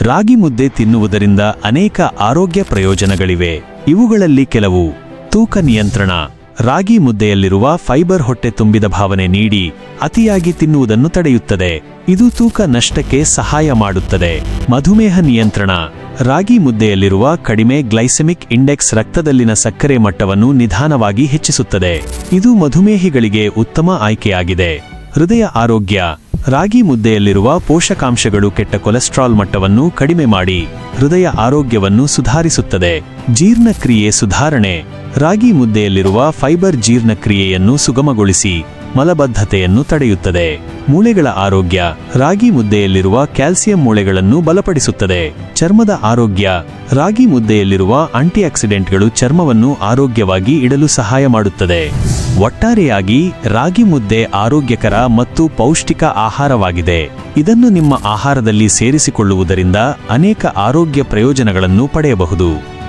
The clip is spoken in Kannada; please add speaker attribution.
Speaker 1: ರಾಗಿ ಮುದ್ದೆ ತಿನ್ನುವುದರಿಂದ ಅನೇಕ ಆರೋಗ್ಯ ಪ್ರಯೋಜನಗಳಿವೆ. ಇವುಗಳಲ್ಲಿ ಕೆಲವು ತೂಕ ನಿಯಂತ್ರಣ. ರಾಗಿ ಮುದ್ದೆಯಲ್ಲಿರುವ ಫೈಬರ್ ಹೊಟ್ಟೆ ತುಂಬಿದ ಭಾವನೆ ನೀಡಿ ಅತಿಯಾಗಿ ತಿನ್ನುವುದನ್ನು ತಡೆಯುತ್ತದೆ. ಇದು ತೂಕ ನಷ್ಟಕ್ಕೆ ಸಹಾಯ ಮಾಡುತ್ತದೆ. ಮಧುಮೇಹ ನಿಯಂತ್ರಣ. ರಾಗಿ ಮುದ್ದೆಯಲ್ಲಿರುವ ಕಡಿಮೆ ಗ್ಲೈಸೆಮಿಕ್ ಇಂಡೆಕ್ಸ್ ರಕ್ತದಲ್ಲಿನ ಸಕ್ಕರೆ ಮಟ್ಟವನ್ನು ನಿಧಾನವಾಗಿ ಹೆಚ್ಚಿಸುತ್ತದೆ. ಇದು ಮಧುಮೇಹಿಗಳಿಗೆ ಉತ್ತಮ ಆಯ್ಕೆಯಾಗಿದೆ. ಹೃದಯ ಆರೋಗ್ಯ. ರಾಗಿ ಮುದ್ದೆಯಲ್ಲಿರುವ ಪೋಷಕಾಂಶಗಳು ಕೆಟ್ಟ ಕೊಲೆಸ್ಟ್ರಾಲ್ ಮಟ್ಟವನ್ನು ಕಡಿಮೆ ಮಾಡಿ ಹೃದಯ ಆರೋಗ್ಯವನ್ನು ಸುಧಾರಿಸುತ್ತದೆ. ಜೀರ್ಣಕ್ರಿಯೆ ಸುಧಾರಣೆ. ರಾಗಿ ಮುದ್ದೆಯಲ್ಲಿರುವ ಫೈಬರ್ ಜೀರ್ಣಕ್ರಿಯೆಯನ್ನು ಸುಗಮಗೊಳಿಸಿ ಮಲಬದ್ಧತೆಯನ್ನು ತಡೆಯುತ್ತದೆ. ಮೂಳೆಗಳ ಆರೋಗ್ಯ ರಾಗಿ ಮುದ್ದೆಯಲ್ಲಿರುವ ಕ್ಯಾಲ್ಸಿಯಂ ಮೂಳೆಗಳನ್ನು ಬಲಪಡಿಸುತ್ತದೆ. ಚರ್ಮದ ಆರೋಗ್ಯ ರಾಗಿ ಮುದ್ದೆಯಲ್ಲಿರುವ ಆಂಟಿಆಕ್ಸಿಡೆಂಟ್ಗಳು ಚರ್ಮವನ್ನು ಆರೋಗ್ಯವಾಗಿ ಇಡಲು ಸಹಾಯ ಮಾಡುತ್ತದೆ. ಒಟ್ಟಾರೆಯಾಗಿ ರಾಗಿ ಮುದ್ದೆ ಆರೋಗ್ಯಕರ ಮತ್ತು ಪೌಷ್ಟಿಕ ಆಹಾರವಾಗಿದೆ. ಇದನ್ನು ನಿಮ್ಮ ಆಹಾರದಲ್ಲಿ ಸೇರಿಸಿಕೊಳ್ಳುವುದರಿಂದ ಅನೇಕ ಆರೋಗ್ಯ ಪ್ರಯೋಜನಗಳನ್ನು ಪಡೆಯಬಹುದು.